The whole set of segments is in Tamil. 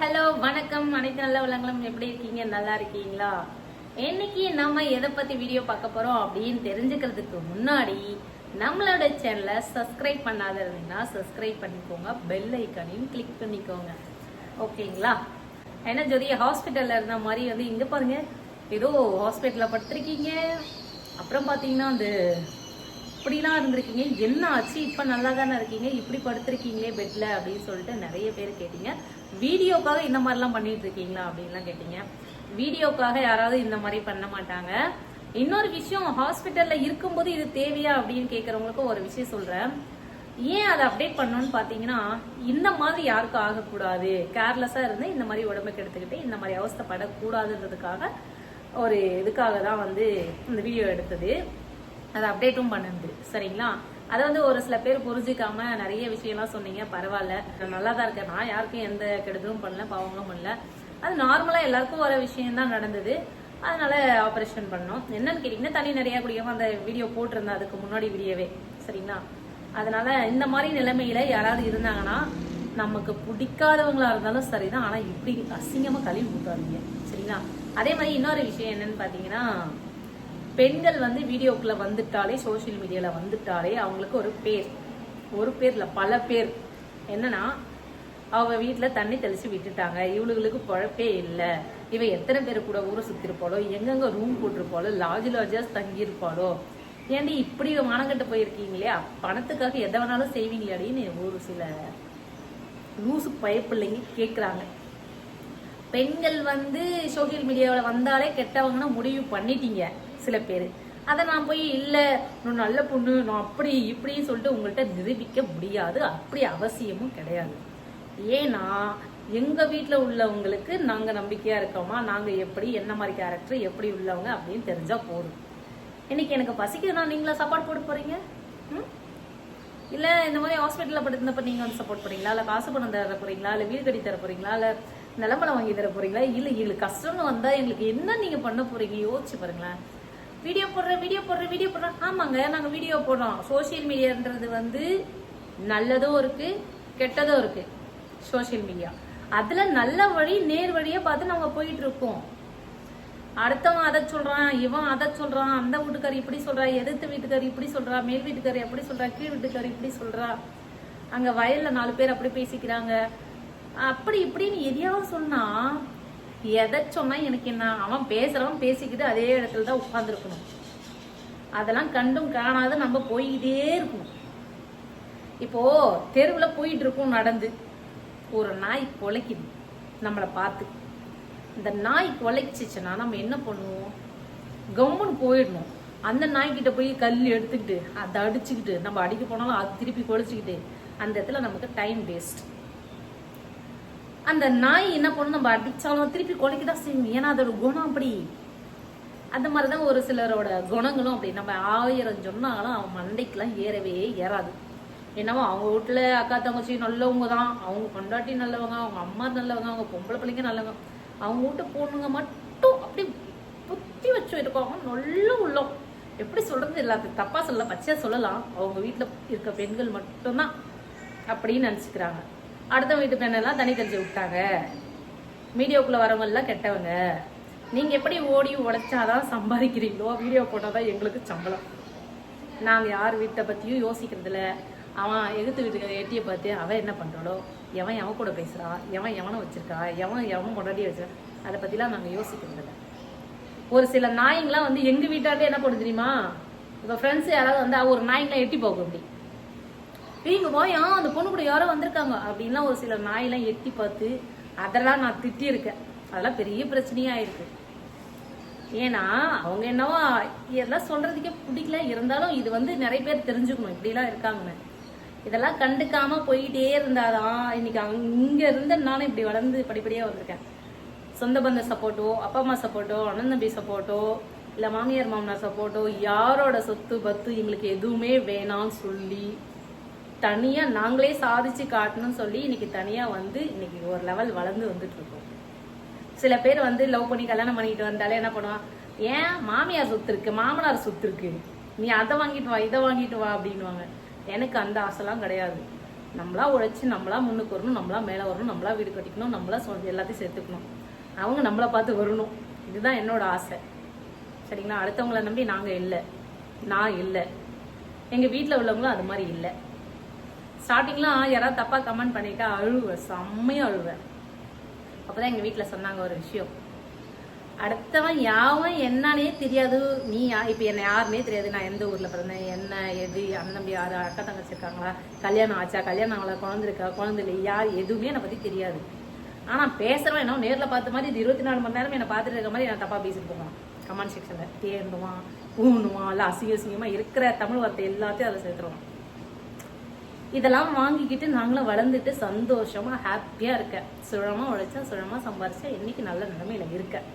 ஹலோ வணக்கம். அனைத்து நல்ல உள்ளங்களும் எப்படி இருக்கீங்க? நல்லா இருக்கீங்களா? இன்னைக்கு நம்ம எதை பத்தி வீடியோ பார்க்க போறோம் அப்படின்னு தெரிஞ்சுக்கிறதுக்கு முன்னாடி நம்மளோட சேனலை சப்ஸ்கிரைப் பண்ணாத இருந்தீங்கன்னா சப்ஸ்கிரைப் பண்ணிக்கோங்க. பெல் ஐக்கானையும் கிளிக் பண்ணிக்கோங்க. ஓகேங்களா? ஏன்னா ஜோதி ஹாஸ்பிட்டல்ல இருந்த மாதிரி வந்து இங்க பாருங்க. ஏதோ ஹாஸ்பிட்டல்ல படுத்திருக்கீங்க. அப்புறம் பாத்தீங்கன்னா அந்த இப்படிலாம் இருந்திருக்கீங்க. என்ன ஆச்சு? இப்போ நல்லா தானே இருக்கீங்க? இப்படி படுத்திருக்கீங்களே பெட்டில் அப்படின்னு சொல்லிட்டு நிறைய பேர் கேட்டீங்க. வீடியோக்காக இந்த மாதிரிலாம் பண்ணிட்டு இருக்கீங்களா அப்படின்லாம் கேட்டீங்க. வீடியோக்காக யாராவது இந்த மாதிரி பண்ண மாட்டாங்க. இன்னொரு விஷயம் ஹாஸ்பிட்டல்ல இருக்கும்போது இது தேவையா அப்படின்னு கேட்கறவங்களுக்கு ஒரு விஷயம் சொல்றேன். ஏன் அதை அப்டேட் பண்ணணும்னு பார்த்தீங்கன்னா இந்த மாதிரி யாருக்கும் ஆகக்கூடாது. கேர்லெஸ்ஸாக இருந்து இந்த மாதிரி உடம்புக்கு எடுத்துக்கிட்டு இந்த மாதிரி அவஸ்தைப்படக்கூடாதுன்றதுக்காக ஒரு இதுக்காக தான் வந்து இந்த வீடியோ எடுத்தது. அதை அப்டேட்டும் பண்ணுது. சரிங்களா? அதை வந்து ஒரு சில பேர் புரிஞ்சிக்காம நிறைய விஷயம்லாம் சொன்னீங்க பரவாயில்ல. நான் நல்லா தான் இருக்கேன் நான் யாருக்கும் எந்த கெடுதலும் பண்ணல பாவங்களும் பண்ணல. அது நார்மலாக எல்லாருக்கும் வர விஷயம் தான் நடந்தது. அதனால ஆப்ரேஷன் பண்ணோம். என்னன்னு கேட்டிங்கன்னா தண்ணி நிறைய குடிக்காம அந்த வீடியோ போட்டிருந்தேன் அதுக்கு முன்னாடி வீடியோவே சரிங்களா? அதனால இந்த மாதிரி நிலைமையில யாராவது இருந்தாங்கன்னா நமக்கு பிடிக்காதவங்களா இருந்தாலும் சரிதான். ஆனா இப்படி அசிங்கமா கழுவி ஊட்டாதீங்க சரிங்களா? அதே மாதிரி இன்னொரு விஷயம் என்னன்னு பாத்தீங்கன்னா பெண்கள் வந்து வீடியோக்குள்ள வந்துட்டாலே சோஷியல் மீடியால வந்துட்டாலே அவங்களுக்கு ஒரு பேர். ஒரு பேர் இல்ல பல பேர். என்னன்னா அவங்க வீட்டுல தண்ணி தெளிச்சு விட்டுட்டாங்க. இவளுகளுக்கு பழப்பே இல்லை. இவ எத்தனை பேர் கூட ஊரை சுத்திருப்பாளோ எங்கெங்க ரூம் போட்டிருப்பாளோ லாஜ் லாட்ஜாஸ் தங்கியிருப்பாளோ. ஏன்டி இப்படி மனங்கட்டு போயிருக்கீங்களே? பணத்துக்காக எதை வேணாலும் செய்வீங்களாடின்னு ஒரு சில லூசு பயப்பிள்ளைங்க கேட்குறாங்க பெண்கள் வந்து சோஷியல் மீடியாவில் வந்தாலே கெட்டவங்கன்னா முடிவு பண்ணிட்டீங்க. சில பேர். அதை நான் போய் இல்லை நான் நல்ல பொண்ணு நான் அப்படி இப்படின்னு சொல்லிட்டு உங்கள்கிட்ட நிரூபிக்க முடியாது. அப்படி அவசியமும் கிடையாது. ஏன்னா எங்கள் வீட்டில் உள்ளவங்களுக்கு நாங்கள் நம்பிக்கையாக இருக்கோமா? நாங்கள் எப்படி என்ன மாதிரி கேரக்டர் எப்படி உள்ளவங்க அப்படின்னு தெரிஞ்சால் போதும். இன்னைக்கு எனக்கு பசிக்குதுன்னா நீங்களா சாப்பாடு போட்டு போகிறீங்க ம்? இல்லை இந்த மாதிரி ஹாஸ்பிட்டலில் படுத்திருந்தப்ப நீங்கள் வந்து சப்போர்ட் பண்ணீங்களா இல்லை காசு பணம் தர போகிறீங்களா இல்லை வீடு கட்டி தர போகிறீங்களா இல்லை நிலமலை வாங்கி தர போகிறீங்களா இல்லை எங்களுக்கு கஷ்டம்னு வந்தால் எங்களுக்கு என்ன நீங்கள் பண்ண போகிறீங்க யோசிச்சு பாருங்களேன். வீடியோ போடுற வீடியோ போடுற வீடியோ போடுற. ஆமாங்க நாங்க வீடியோ போடுறோம். சோசியல் மீடியான்றது வந்து நல்லதும் இருக்கு கெட்டதும் இருக்கு. Social media. அதுல நல்ல வழி நேர் வழியா பார்த்து நாங்க போயிட்டு இருக்கோம். அடுத்தவன் அதை சொல்றான் இவன் அதை சொல்றான் அந்த வீட்டுக்காரி இப்படி சொல்றா எதிர்த்து வீட்டுக்காரி இப்படி சொல்றா மேல் வீட்டுக்காரி அப்படி சொல்றா கீழ் வீட்டுக்காரி இப்படி சொல்றா. அங்க வயல்ல நாலு பேர் அப்படி பேசிக்கிறாங்க. அப்படி இப்படின்னு எதையாவது சொன்னா எதை சொன்னால் எனக்கு என்ன அவன் பேசுகிறவன் பேசிக்கிட்டு அதே இடத்துல தான் உட்காந்துருக்கணும் அதெல்லாம் கண்டும் காணாத நம்ம போய்கிட்டே இருக்கணும். இப்போ தெருவில் போயிட்டு இருக்கோம் நடந்து. ஒரு நாய் குலைக்குது. நம்மளை பார்த்து. இந்த நாய் குலைச்சிச்சுன்னா நம்ம என்ன பண்ணுவோம்? கம்முன்னு போயிடணும். அந்த நாய்கிட்ட போய் கல் எடுத்துக்கிட்டு அதை அடிச்சுக்கிட்டு நம்ம அடிக்க போனாலும் அது திருப்பி குலைச்சிக்கிட்டு அந்த இடத்துல நமக்கு டைம் வேஸ்ட் அந்த நாய் என்ன பண்ணும்? நம்ம அடிச்சாலும் திருப்பி குலைக்க தான் செய்யும். ஏன்னா அதோட குணம் அப்படி. அந்த மாதிரிதான் ஒரு சிலரோட குணங்களும் அப்படி. நம்ம ஆயிரம் சொன்னாலும் அவன் மண்டைக்கெல்லாம் ஏறவே ஏறாது. என்னவோ அவங்க வீட்டுல அக்கா தங்கச்சி நல்லவங்க தான் அவங்க கொண்டாட்டி நல்லவங்க அவங்க அம்மா நல்லவங்க அவங்க பொம்பளை பிள்ளைங்க நல்லவங்க. அவங்க வீட்டு பொண்ணுங்க மட்டும் அப்படி புத்தி வச்சு இருக்காங்க நல்ல உள்ளம். எப்படி சொல்றது? எல்லாத்துக்கு தப்பா சொல்ல பச்சையா சொல்லலாம். அவங்க வீட்டுல இருக்க பெண்கள் மட்டும்தான் அப்படின்னு நினைச்சுக்கிறாங்க. அடுத்த வீட்டு பெண்ணெல்லாம் தண்ணி தெரிஞ்சு விட்டாங்க. மீடியாவுக்குள்ள வரவங்க எல்லாம் கெட்டவங்க. நீங்க எப்படி ஓடி உழைச்சாதான் சம்பாதிக்கிறீங்களோ வீடியோ போட்டாதான் எங்களுக்கு சம்பளம். நாங்க யார் வீட்டை பத்தியும் யோசிக்கிறதில்ல. அவன் எதிர்த்து வீட்டுக்கு எட்டியை பார்த்து அவன் என்ன பண்றாளோ எவன் எவன் கூட பேசுறா எவன் எவனை வச்சிருக்கா எவன் எவன் கொண்டாடி வச்சிருக்கா அதை பத்திலாம் நாங்க யோசிக்கிறதில்ல. ஒரு சில நாய்ங்களாம் வந்து எங்க வீட்டாண்டே என்ன பண்ணுது தெரியுமா? இப்போ ஃப்ரெண்ட்ஸ் யாராவது வந்து ஒரு நாய்ங்களாம் எட்டி போகும் அப்படி. இங்க வாயா அந்த பொண்ணு கூட யாரோ வந்திருக்காங்க. அப்படின்லாம் ஒரு சில நாயெல்லாம் எட்டி பார்த்து அதெல்லாம் நான் திட்டியிருக்கேன். அதெல்லாம் பெரிய பிரச்சனையா இருக்கு. ஏன்னா அவங்க என்னவோ இதெல்லாம் சொல்றதுக்கே பிடிக்கல. இருந்தாலும் இது வந்து நிறைய பேர் தெரிஞ்சுக்கணும். இப்படிலாம் இருக்காங்கன்னு. இதெல்லாம் கண்டுக்காம போயிட்டே இருந்தாதான் இன்னைக்கு அங்க இங்க இருந்து நானும் இப்படி வளர்ந்து படிப்படியா வந்திருக்கேன். சொந்த பந்த சப்போர்ட்டோ அப்பா அம்மா சப்போர்ட்டோ அண்ணன் தம்பி சப்போர்ட்டோ இல்ல மாமியார் மாமனார் சப்போர்ட்டோ யாரோட சொத்து பத்து எங்களுக்கு எதுவுமே வேணாம்னு சொல்லி தனியா நாங்களே சாதிச்சு காட்டணும்னு சொல்லி இன்னைக்கு தனியா வந்து இன்னைக்கு ஒரு லெவல் வளர்ந்து வந்துட்டு இருக்கோம் சில பேர் வந்து லவ் பண்ணி கல்யாணம் பண்ணிட்டு வந்தாலே என்ன பண்ணுவான் ஏன் மாமியார் சொத்து இருக்கு மாமனார் சொத்து இருக்கு. நீ அதை வாங்கிட்டு வா இதை வாங்கிட்டு வா அப்படின்னுவாங்க. எனக்கு அந்த ஆசைலாம் கிடையாது. நம்மளா உழைச்சி நம்மளா முன்னுக்கு வரணும் நம்மளா மேலே வரணும் நம்மளா வீடு கட்டிக்கணும் நம்மளா சொல் எல்லாத்தையும் சேர்த்துக்கணும். அவங்க நம்மளை பார்த்து வரணும். இதுதான் என்னோட ஆசை. சரிங்களா? அடுத்தவங்கள நம்பி நாங்கள் இல்லை. நான் இல்லை. எங்கள் வீட்டில் உள்ளவங்களும் அது மாதிரி இல்லை. ஸ்டார்டிங்லாம் யாராவது தப்பாக கமெண்ட் பண்ணிட்டா அழுவேன் செம்மையாக அழுவேன். அப்போ தான் எங்கள் வீட்டில் சொன்னாங்க ஒரு விஷயம். அடுத்தவன் யாவன் என்னன்னே தெரியாது. நீ யா இப்போ என்னை யாருன்னே தெரியாது. நான் எந்த ஊரில் பிறந்தேன் என்ன எது அண்ணன் யார் அக்கா தங்கச்சி இருக்காங்களா கல்யாணம் ஆச்சா கல்யாணம் ஆகல குழந்திருக்கா குழந்தை இல்லை யார் எதுவுமே என்னை பற்றி தெரியாது. ஆனால் பேசுகிறவன் என்ன நேரில் பார்த்த மாதிரி இது இருபத்தி நாலு மணி நேரம் என்னை பார்த்துட்டு இருக்க மாதிரி நான் தப்பாக பேசிட்டு போவான். கமெண்ட் செக்ஷனில் தேர்ந்துவான் ஊனுவான் இல்லை அசிங்க அசிங்கமாக இருக்கிற தமிழ் வார்த்தை எல்லாத்தையும் அதில் சேர்த்துருவான். இதெல்லாம் வாங்கிக்கிட்டு நாங்களும் வளர்ந்துட்டு சந்தோஷமா ஹாப்பியா இருக்கேன் சுழமா உழைச்சா சுழமா சம்பாரிச்சா இன்னைக்கு நல்ல நிலைமையில இருக்கேன்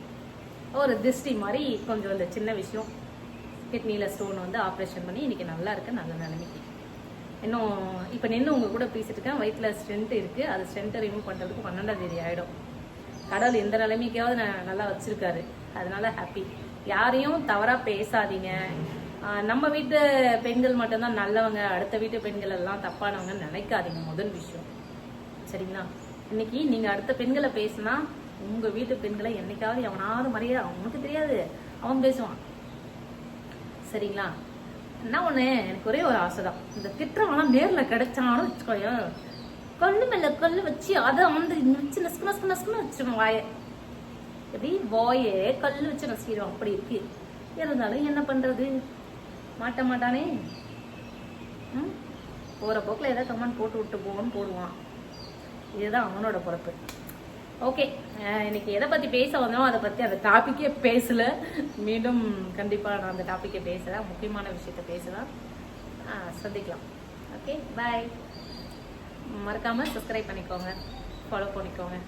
ஒரு திருஷ்டி மாதிரி கொஞ்சம் இந்த சின்ன விஷயம். கிட்னியில் ஸ்டோன் வந்து ஆப்ரேஷன் பண்ணி இன்னைக்கு நல்லா இருக்கேன் நல்ல நிலைமைக்கு. இன்னும் இப்போ நின்று உங்க கூட பேசிட்டு இருக்கேன். வயிற்றில் ஸ்ட்ரென்த் இருக்கு. அது ஸ்ட்ரென்த்தை ரிமூவ் பண்ணுறதுக்கு பன்னெண்டாம் தேதி ஆயிடும். கடவுள் எந்த நிலைமைக்காவது நான் நல்லா வச்சிருக்காரு. அதனால ஹாப்பி யாரையும் தவறா பேசாதீங்க. நம்ம வீட்டு பெண்கள் மட்டும்தான் நல்லவங்க அடுத்த வீட்டு பெண்கள் எல்லாம் தப்பானவங்கன்னு நினைக்காதீங்க முதல் விஷயம். சரிங்களா? இன்னைக்கு நீங்க அடுத்த பெண்களை பேசினா உங்க வீட்டு பெண்களை என்னைக்காவது எவனாவது மறைய அவனுக்கு தெரியாது. அவன் பேசுவான். சரிங்களா? என்ன ஒண்ணு? எனக்கு ஒரே ஒரு ஆசைதான். இந்த திட்டம்லாம் நேர்ல கிடைச்சானு வச்சுக்கோயேன். கல்லு மேல கல்லு வச்சு அதை வந்து வச்சு நசுக்கு நசுக்கு நசுக்குன்னு வச்சிடும் வாயை. எப்படி? வாயே கல்லு வச்சு நசிக்கிறோம் அப்படி இருக்கு. இருந்தாலும் என்ன பண்றது? மாட்ட மாட்டானே? ம்? போக்கில் ஏதாவது கமெண்ட் போட்டு விட்டு போகணும்னு போடுவான். இதுதான் அவனோட பொறுப்பு. ஓகே இன்னைக்கு எதை பற்றி பேச வந்தோம் அதை பற்றி அந்த டாப்பிக்கே பேசல. மீண்டும் கண்டிப்பாக நான் அந்த டாப்பிக்கை பேசுகிறேன் முக்கியமான விஷயத்த பேசலாம் சந்திக்கலாம். ஓகே பாய் மறக்காம சப்ஸ்கிரைப் பண்ணிக்கோங்க. ஃபாலோ பண்ணிக்கோங்க.